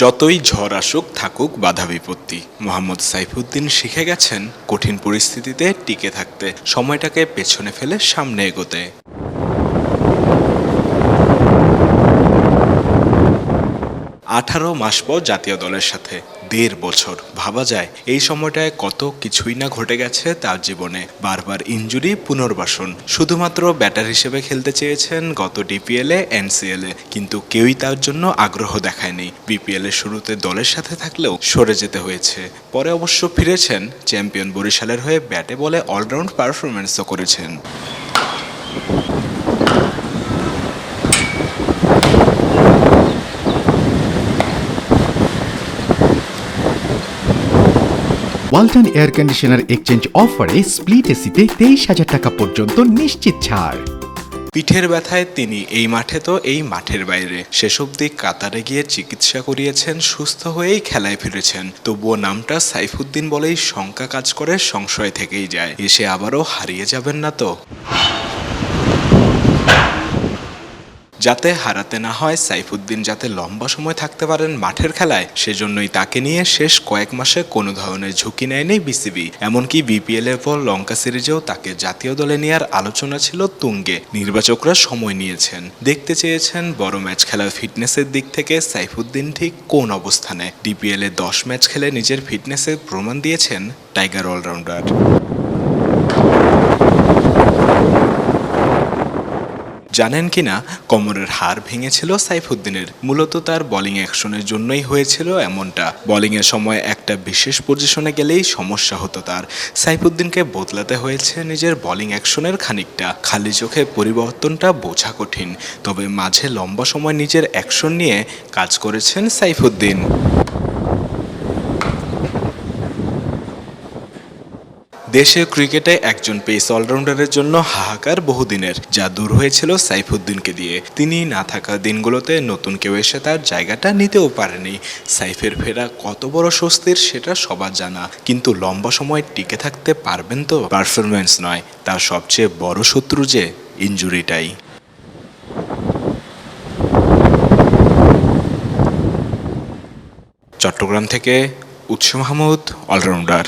যতই ঝড় আসুক, থাকুক বাধা বিপত্তি। মোহাম্মদ সাইফুদ্দিন শিখে গেছেন কঠিন পরিস্থিতিতে টিকে থাকতে। সময়টাকে পেছনে ফেলে সামনে এগোতে। আঠারো মাস পর জাতীয় দলের সাথে। দেড় বছর। ভাবা যায়, এই সময়টায় কত কিছুই না ঘটে গেছে তার জীবনে। বারবার ইঞ্জুরি পুনর্বাসন। শুধুমাত্র ব্যাটার হিসেবে খেলতে চেয়েছেন গত ডিপিএল এ, এনসিএল এ। কিন্তু কেউই তার জন্য আগ্রহ দেখায়নি। বিপিএল এর শুরুতে দলের সাথে থাকলেও সরে যেতে হয়েছে। পরে অবশ্য ফিরেছেন চ্যাম্পিয়ন বরিশালের হয়ে ব্যাটে বলে অলরাউন্ড পারফরমেন্সও করেছেন। ওয়ালটন এয়ার কন্ডিশনার এক্সচেঞ্জ অফারে স্প্লিট এসিতে তেইশ হাজার টাকা পর্যন্ত নিশ্চিত ছাড়। পিঠের ব্যথায় তিনি এই মাঠে তো এই মাঠের বাইরে। শেষ অবধি কাতারে গিয়ে চিকিৎসা করিয়েছেন, সুস্থ হয়েই খেলায় ফিরেছেন। তবুও নামটা সাইফুদ্দিন বলেই শঙ্কা কাজ করে, সংশয় থেকেই যায়। এসে আবারও হারিয়ে যাবেন না তো? যাতে হারাতে না হয়, সাইফুদ্দিন যাতে লম্বা সময় থাকতে পারেন মাঠের খেলায়, সেজন্যই তাকে নিয়ে শেষ কয়েক মাসে কোনো ধরনের ঝুঁকি নেয়নি বিসিবি। এমনকি বিপিএল এর পর লঙ্কা সিরিজেও তাকে জাতীয় দলে নেওয়ার আলোচনা ছিল তুঙ্গে। নির্বাচকরা সময় নিয়েছেন। দেখতে চেয়েছেন বড় ম্যাচ খেলার ফিটনেসের দিক থেকে সাইফুদ্দিন ঠিক কোন অবস্থানে। ডিপিএল এ দশ ম্যাচ খেলে নিজের ফিটনেসের প্রমাণ দিয়েছেন টাইগার অলরাউন্ডার। জানেন কি না কোমরের হাড় ভেঙেছিল সাইফুদ্দিনের। মূলত তার বোলিং অ্যাকশনের জন্যই হয়েছিল এমনটা। বোলিংয়ের সময় একটা বিশেষ পজিশনে গেলেই সমস্যা হতো তার। সাইফুদ্দিনকে বদলাতে হয়েছে নিজের বোলিং অ্যাকশনের খানিকটা। খালি চোখে পরিবর্তনটা বোঝা কঠিন। তবে মাঝে লম্বা সময় নিজের অ্যাকশন নিয়ে কাজ করেছেন সাইফুদ্দিন। দেশের ক্রিকেটে একজন পেস অলরাউন্ডারের জন্য হাহাকার বহুদিনের, যা দূর হয়েছিল সাইফুদ্দিনকে দিয়ে। তিনি না থাকা দিনগুলোতে নতুন কেউ এসে তার জায়গাটা নিতেও পারেনি। সাইফের ফেরা কত বড় স্বস্তির সেটা সবার জানা, কিন্তু লম্বা সময় টিকে থাকতে পারবেন তো? পারফরমেন্স নয়, তার সবচেয়ে বড় শত্রু যে ইঞ্জুরিটাই। চট্টগ্রাম থেকে উৎস মাহমুদ, অলরাউন্ডার।